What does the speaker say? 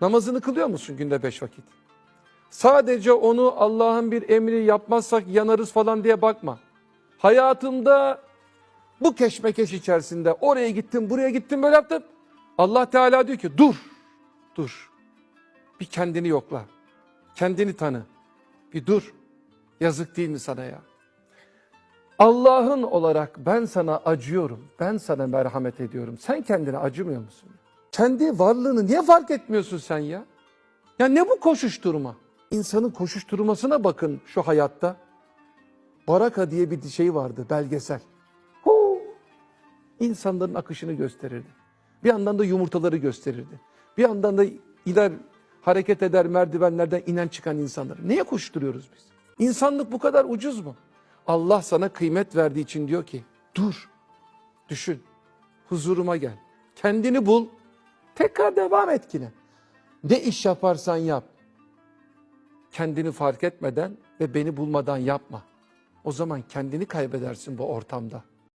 Namazını kılıyor musun günde beş vakit? Sadece onu Allah'ın bir emri yapmazsak yanarız falan diye bakma. Hayatımda bu keşmekeş içerisinde oraya gittim, buraya gittim, böyle yaptım. Allah Teala diyor ki dur, dur. Bir kendini yokla. Kendini tanı. Bir dur. Yazık değil mi sana ya? Allah'ın olarak ben sana acıyorum. Ben sana merhamet ediyorum. Sen kendine acımıyor musun? Kendi varlığını niye fark etmiyorsun sen ya? Ya ne bu koşuşturma? İnsanın koşuşturmasına bakın şu hayatta. Baraka diye bir şey vardı belgesel. Huu! İnsanların akışını gösterirdi. Bir yandan da yumurtaları gösterirdi. Bir yandan da iler hareket eder merdivenlerden inen çıkan insanları. Niye koşturuyoruz biz? İnsanlık bu kadar ucuz mu? Allah sana kıymet verdiği için diyor ki dur, düşün, huzuruma gel. Kendini bul, tekrar devam et yine. Ne iş yaparsan yap. Kendini fark etmeden ve beni bulmadan yapma. O zaman kendini kaybedersin bu ortamda.